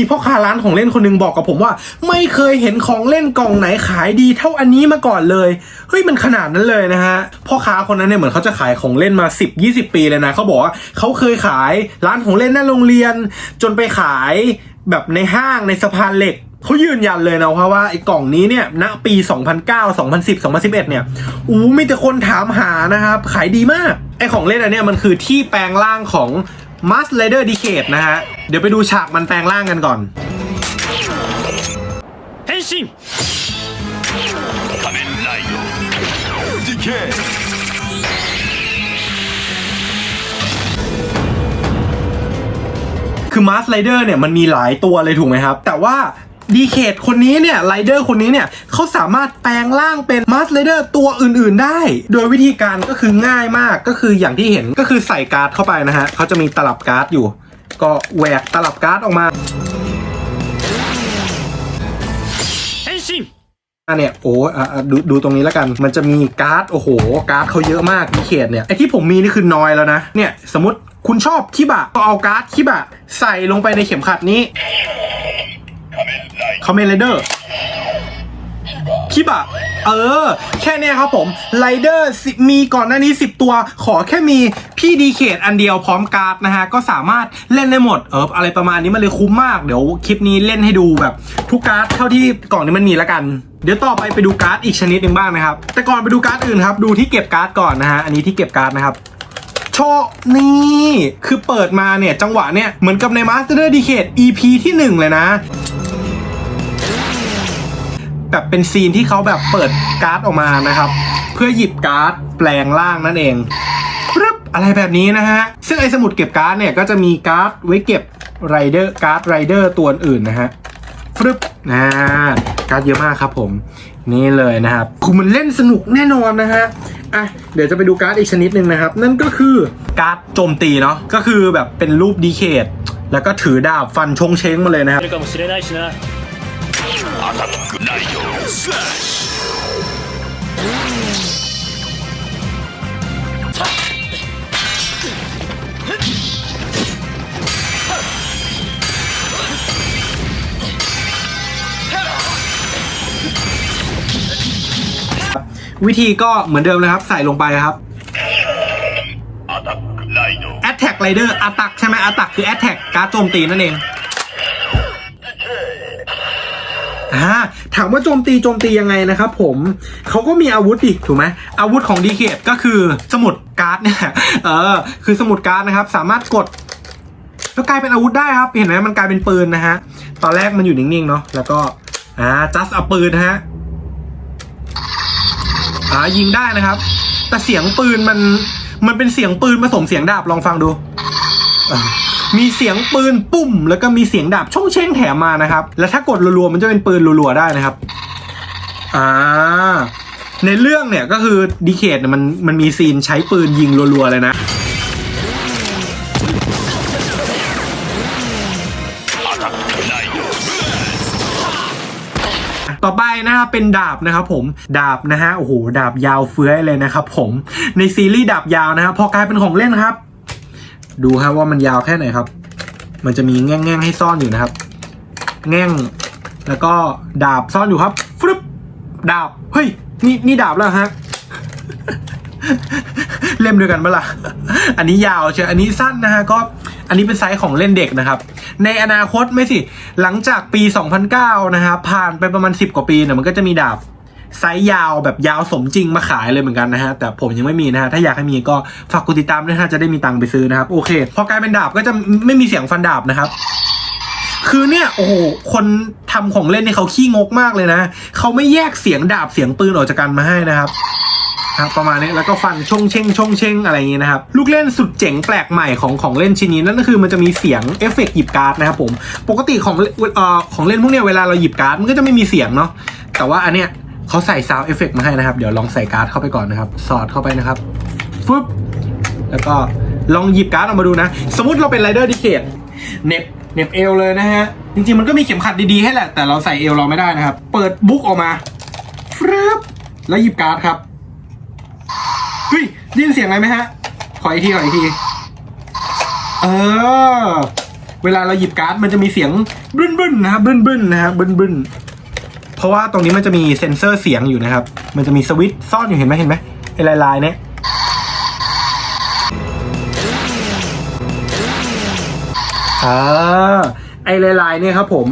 มีพ่อค้าร้านของเล่นคนหนึงบอกกับผมว่า ไม่เคยเห็นของเล่นกล่องไหนขายดีเท่าอันนี้มาก่อนเลยเฮ้ยมันขนาดนั้นเลยนะฮะพ่อค้าคนนั้นเนี่ยเหมือนเขาจะขายของเล่นมา 10 20 ปีเลยนะเขาบอกว่าเขาเคยขายร้านของเล่นหน้าโรงเรียน จนไปขายแบบในห้างในสะพานเหล็กเขายืนยันเลยนะเพราะว่าไอ้กล่องนี้เนี่ยณปี 2009 2010 2011 เนี่ยอู้มีแต่คนถามหานะครับ ขายดีมาก ไอ้ของเล่นอันเนี้ยมันคือที่แปลงร่างของ มัสเลเดอร์ดีเคทนะฮะ เดี๋ยวไปดูฉากมันแปลงร่างกันก่อนเฮนชินคือมาสไลเดอร์เนี่ยมันมีหลายตัวเลยถูกไหมครับ แต่ว่า ดีเคทคนนี้เนี่ยไรเดอร์คนนี้เนี่ยเขาสามารถแปลงร่างเป็นมาร์สไรเดอร์ตัวอื่นๆได้ โดยวิธีการก็คือง่ายมากก็คืออย่างที่เห็นก็คือใส่การ์ดเข้าไปนะฮะเขาจะมีตลับการ์ดอยู่ ก็แหวกตลับการ์ดออกมา変身อะเนี่ยโอ้อะอะดูดูตรงนี้แล้วกัน มันจะมีการ์ดโอ้โห การ์ดเขาเยอะมากดีเคทเนี่ยไอที่ผมมีนี่คือน้อยแล้วนะเนี่ยสมมติคุณชอบคิบะก็เอาการ์ดคิบะใส่ลงไปในเข็มขัดนี้ คอมเมนไรเดอร์คิบะเออ แค่เนี้ยครับผมไรเดอร์มีก่อนหน้านี้ 10 ตัว ขอแค่มีพี่ดีเคทอันเดียวพร้อมการ์ดนะฮะ ก็สามารถเล่นได้หมด เอออะไรประมาณนี้มันเลยคุ้มมาก เดี๋ยวคลิปนี้เล่นให้ดูแบบ ทุกการ์ดเท่าที่กล่องนี้มันมีแล้วกัน เดี๋ยวต่อไปไปดูการ์ดอีกชนิดหนึ่งบ้างนะครับ แต่ก่อนไปดูการ์ดอื่นครับ ดูที่เก็บการ์ดก่อนนะฮะ อันนี้ที่เก็บการ์ดนะครับโชว์นี่คือเปิดมาเนี่ยจังหวะเนี่ยเหมือนกับใน Master Decade EP ที่ 1 เลยนะ แบบเป็นซีนที่เขาแบบเปิดการ์ดออกมานะครับ เพื่อหยิบการ์ดแปลงร่างนั่นเองปึ๊บอะไรแบบนี้นะฮะ ซึ่งไอ้สมุดเก็บการ์ดเนี่ยก็จะมีการ์ดไว้เก็บไรเดอร์การ์ดไรเดอร์ตัวอื่นนะฮะฟรึบนะการ์ดเยอะมากครับผม นี่เลยนะครับคุณมันเล่นสนุกแน่นอนนะฮะอะเดี๋ยวจะไปดูการ์ดอีกชนิดหนึ่งนะครับ นั่นก็คือการ์ดโจมตีเนาะก็คือแบบเป็นรูปดีเคทแล้วก็ถือดาบฟันชงเช้งมาเลยนะครับ アタックライドスラッシュ วิธีก็เหมือนเดิมนะครับ ใส่ลงไปครับ アタックライド Attack Rider อาตักใช่ไหมอาตักคือ Attack การ์ดโจมตีนั่นเอง อ่าถามว่าโจมตีโจมตียังไงนะครับผมเขาก็มีอาวุธดิถูกไหมอาวุธของดีเคทก็คือสมุดการ์ดเนี่ยเออคือสมุดการ์ดนะครับ สามารถกดแล้วกลายเป็นอาวุธได้ครับ เห็นไหมมันกลายเป็นปืนนะฮะ ตอนแรกมันอยู่นิ่งๆเนาะแล้วก็อ่าจัสเอาปืนนะฮะอ่ายิงได้นะครับ แต่เสียงปืนมันมันเป็นเสียงปืนผสมเสียงดาบลองฟังดู มีเสียงปืนปุ่ม แล้วก็มีเสียงดาบช่องเช้งแถมมานะครับ แล้วถ้ากดรัวๆมันจะเป็นปืนรัวๆได้นะครับ อ่า ในเรื่องเนี่ยก็คือดีเคทเนี่มันมันมีซีนใช้ปืนยิงรัวๆเลยนะต่อไปนะครับเป็นดาบนะครับผมดาบนะฮะโอ้โหดาบยาวเฟื้อยเลยนะครับผมในซีรีส์ดาบยาวนะฮะพอกลายเป็นของเล่นครับ ดูครับว่ามันยาวแค่ไหนครับ มันจะมีแง่งๆให้ซ่อนอยู่นะครับ แง่ง แล้วก็ดาบซ่อนอยู่ครับฟึบดาบ เฮ้ย นี่นี่ดาบแล้วฮะ เล่มเดียวกันเปะล่อันนี้ยาวเชียวอันนี้สั้นนะฮะก็อันนี้เป็นไซส์ของเล่นเด็กนะครับ ในอนาคตไม่สิ หลังจากปี 2009 นะครับผ่านไปประมาณ 10 กว่าปีเนี่ยมันก็จะมีดาบ ไซส์ยาวแบบยาวสมจริงมาขายเลยเหมือนกันนะฮะแต่ผมยังไม่มีนะฮะถ้าอยากให้มีก็ฝากกดติดตามด้วยนะจะได้มีตังค์ไปซื้อนะครับโอเค พอกลายเป็นดาบก็จะไม่มีเสียงฟันดาบนะครับคือเนี่ยโอ้โหคนทำของเล่นเนี่ยเขาขี้งกมากเลยนะเขาไม่แยกเสียงดาบเสียงปืนออกจากกันมาให้นะครับครับประมาณนี้แล้วก็ฟันชงเชงชงเชงอะไรอย่างนี้นะครับลูกเล่นสุดเจ๋งแปลกใหม่ของของเล่นชิ้นนี้นั่นก็คือมันจะมีเสียงเอฟเฟกต์หยิบการ์ดนะครับผมปกติของเอ่อของเล่นพวกเนี้ยเวลาเราหยิบการ์ดมันก็จะไม่มีเสียงเนาะแต่ว่าอันเนี้ย เขาใส่ซาวเอฟเฟกต์มาให้นะครับ เดี๋ยวลองใส่การ์ดเข้าไปก่อนนะครับ สอดเข้าไปนะครับฟึบแล้วก็ลองหยิบการ์ดออกมาดูนะ สมมติเราเป็นไรเดอร์ดิเคทเน็บเน็บเอวเลยนะฮะ จริงๆมันก็มีเข็มขัดดีๆให้แหละ แต่เราใส่เอวเราไม่ได้นะครับ เปิดบุ๊กออกมาฟึบแล้วหยิบการ์ดครับเฮ้ยได้ยินเสียงอะไรไหมฮะ ขออีกทีขออีกที เออ เวลาเราหยิบการ์ดมันจะมีเสียงบึ้นบึ้นๆนะครับบึ้นบึ้นๆนะฮะบึ้นบึ้นๆ เพราะว่าตรงนี้มันจะมีเซ็นเซอร์เสียงอยู่นะครับ มันจะมีสวิตช์ซ่อนอยู่เห็นไหมเห็นไหมไอ้ลายลายๆเนี่ยอ่าไอ้ลายลายๆเนี่ยครับผม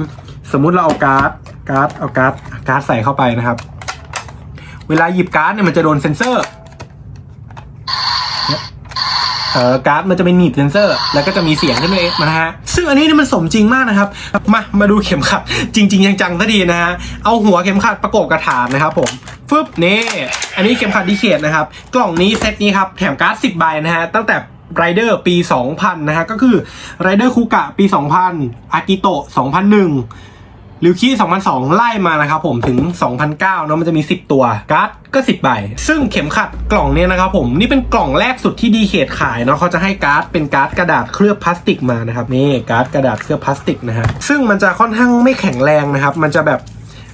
สมมุติเราเอาการ์ดการ์ดเอาการ์ดการ์ดใส่เข้าไปนะครับ เวลาหยิบการ์ดเนี่ยมันจะโดนเซ็นเซอร์เอ่อการ์ดมันจะเป็นหนีบเซนเซอร์ แล้วก็จะมีเสียงขึ้นมาเองนะฮะ อันนี้เนี่ยมันสมจริงมากนะครับ มา มาดูเข็มขัด จริง ๆ จังๆซะดีนะฮะ เอาหัวเข็มขัดประกบกระถางนะครับผมฟึบนี่อันนี้เข็มขัดดีเคทนะครับ กล่องนี้เซตนี้ครับ แถมการ์ดสิบใบนะฮะ ตั้งแต่ไรเดอร์ปี 2000 นะฮะ ก็คือไรเดอร์คูกะปี 2000 อากิโตะ 2001 ลิวคี2002 ไล่มานะครับผมถึง 2009เนอะมันจะมี 10 ตัวการ์ดก็ 10 ใบ ซึ่งเข็มขัดกล่องเนี้ยนะครับผมนี่เป็นกล่องแรกสุดที่ดีเคทขายเนาะเขาจะให้การ์ดเป็นการ์ดกระดาษเคลือบพลาสติกมานะครับนี่การ์ดกระดาษเคลือบพลาสติกนะฮะซึ่งมันจะค่อนข้างไม่แข็งแรงนะครับมันจะแบบ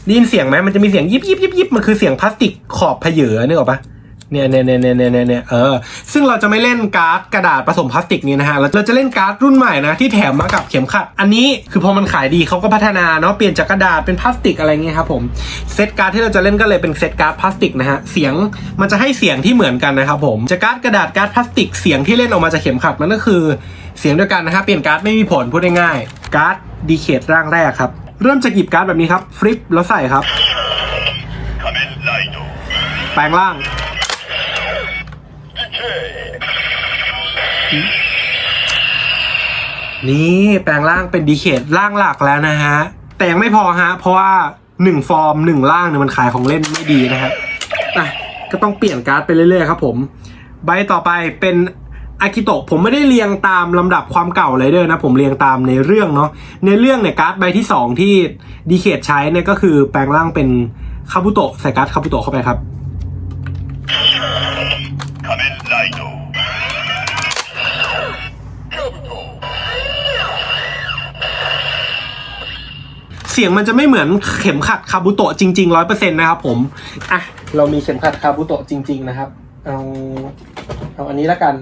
ได้ยินเสียงไหมมันจะมีเสียงยิบยิบยิบยิบมันคือเสียงพลาสติกขอบเพเยอนึกออกปะ เนี่ยเนี่ยเนี่ยเนี่ยเนี่ยเออ ซึ่งเราจะไม่เล่นการ์ดกระดาษผสมพลาสติกนี้นะฮะ เราจะเล่นการ์ดรุ่นใหม่นะที่แถมมากับเข็มขัด อันนี้คือพอมันขายดีเขาก็พัฒนาเนาะเปลี่ยนจากกระดาษเป็นพลาสติกอะไรเงี้ยครับผม เซตการ์ดที่เราจะเล่นก็เลยเป็นเซตการ์ดพลาสติกนะฮะ เสียงมันจะให้เสียงที่เหมือนกันนะครับผม จะการ์ดกระดาษการ์ดพลาสติกเสียงที่เล่นออกมาจากเข็มขัดมันก็คือเสียงเดียวกันนะคะเปลี่ยนการ์ดไม่มีผลพูดง่ายๆการ์ดดีเคทร่างแรกครับเริ่มจะหยิบการ์ดแบบนี้ครับฟลิปแล้วใส่ครับ แปลงร่าง นี่แปลงร่างเป็นดีเคทร่างหลักแล้วนะฮะ แต่ยังไม่พอฮะ เพราะว่าหนึ่งฟอร์มหนึ่งร่างเนี่ยมันขายของเล่นไม่ดีนะฮะอะก็ต้องเปลี่ยนการ์ดไปเรื่อยๆครับผม ใบต่อไปเป็นอากิโตะผมไม่ได้เรียงตามลำดับความเก่าเลยเด้อนะ ผมเรียงตามในเรื่องเนาะในเรื่องเนี่ยการ์ดใบที่สองที่ดีเคทใช้เนี่ยก็คือแปลงร่างเป็นคาบุโตะใส่การ์ดคาบุโตะเข้าไปครับ เสียงมันจะไม่เหมือนเข็มขัดคาบุโตะจริงๆร้อยเปอร์เซ็นต์นะครับผมอะเรามีเข็มขัดคาบุโตะจริง ๆ นะครับ เอาเอาอันนี้ละกัน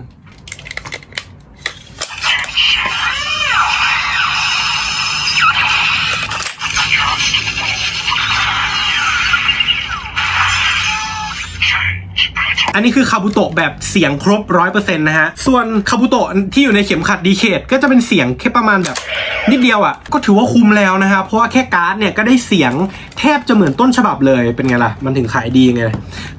อันนี้คือคาบุโตะแบบเสียงครบร้อยเปอร์เซ็นต์นะฮะ ส่วนคาบุโตะที่อยู่ในเข็มขัดดีเคทก็จะเป็นเสียงแค่ประมาณแบบ นิดเดียวอะก็ถือว่าคุ้มแล้วนะครับเพราะว่าแค่การ์ดเนี่ยก็ได้เสียงแทบจะเหมือนต้นฉบับเลยเป็นไงล่ะ มันถึงขายดีไง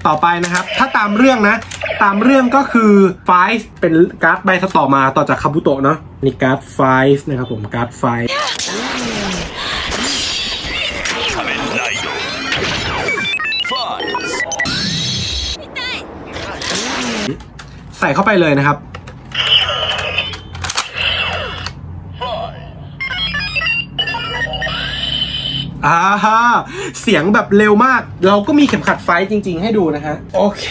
ต่อไปนะครับ ถ้าตามเรื่องนะ ตามเรื่องก็คือไฟส์เป็นการ์ดใบต่อมาต่อจากคาบุโตะเนาะนี่การ์ดไฟส์นะครับผมการ์ดไฟส์ใส่เข้าไปเลยนะครับ อ่าฮะเสียงแบบเร็วมาก เราก็มีเข็มขัดไฟจริง ๆ ให้ดูนะฮะโอเค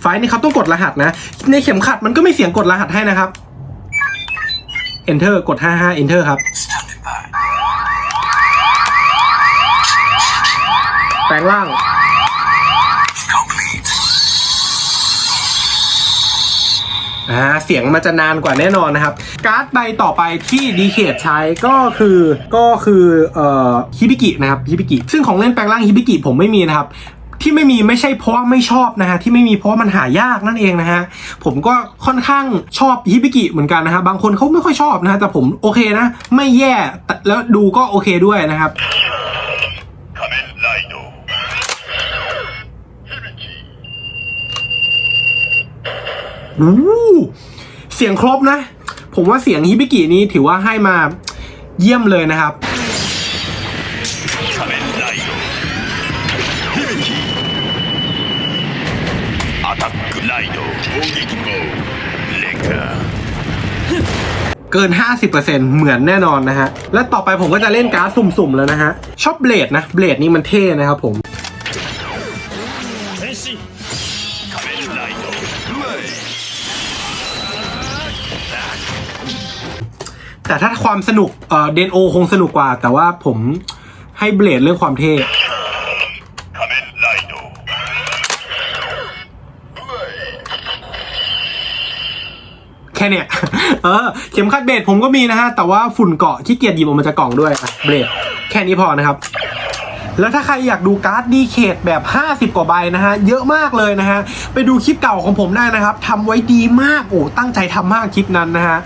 ไฟนี่เขาต้องกดรหัสนะ ในเข็มขัดมันก็มีเสียงกดรหัสให้นะครับ enter กด 55 enter ครับแปลงร่าง อ่าเสียงมันจะนานกว่าแน่นอนนะครับ การ์ดใบต่อไปที่ดีเคทใช้ก็คือก็คือเอ่อฮิบิกินะครับฮิบิกิซึ่งของเล่นแปลงร่างฮิบิกิผมไม่มีนะครับที่ไม่มีไม่ใช่เพราะไม่ชอบนะฮะที่ไม่มีเพราะมันหายากนั่นเองนะฮะผมก็ค่อนข้างชอบฮิบิกิเหมือนกันนะฮะบางคนเขาไม่ค่อยชอบนะฮะแต่ผมโอเคนะ ไม่แย่แล้วดูก็โอเคด้วยนะครับ เสียงครบนะ ผมว่าเสียงฮิบิกินี้ถือว่าให้มาเยี่ยมเลยนะครับเกิน 50%เหมือนแน่นอนนะฮะ และต่อไปผมก็จะเล่นการ์ดสุ่มๆ แล้วนะฮะ ชอบเบลดนะ เบลดนี่มันเท่นะครับผม แต่ถ้าความสนุก เอ่อเดนโอคงสนุกกว่า แต่ว่าผมให้เบลดเรื่องความเท่ 仮面ライドレイ แค่เนี้ย เออ เข็มขัดเบสผมก็มีนะฮะ แต่ว่าฝุ่นเกาะขี้เกียจหยิบออกมาจากกล่องด้วยอ่ะเบสแค่นี้พอนะครับ แล้วถ้าใครอยากดูการ์ดดีเคดแบบ 50 กว่าใบนะฮะ เยอะมากเลยนะฮะ ไปดูคลิปเก่าของผมได้นะครับทำไว้ดีมาก โอ้ตั้งใจทำมากคลิปนั้นนะฮะ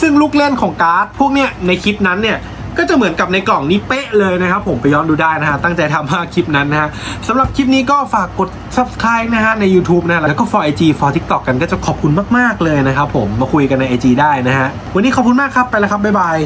ซึ่งลูกเล่นของการ์ดพวกเนี้ยในคลิปนั้นเนี่ยก็จะเหมือนกับในกล่องนี้เป๊ะเลยนะครับ ผมไปย้อนดูได้นะฮะ ตั้งใจทำมากคลิปนั้นนะฮะสำหรับคลิปนี้ก็ฝากกด subscribe นะฮะ ใน YouTube นะะแล้วก็ for IG for TikTok กันก็จะขอบคุณมาก ๆ เลยนะครับผมมาคุยกันใน IG ได้นะฮะ วันนี้ขอบคุณมากครับไปแล้วครับบ๊ายบาย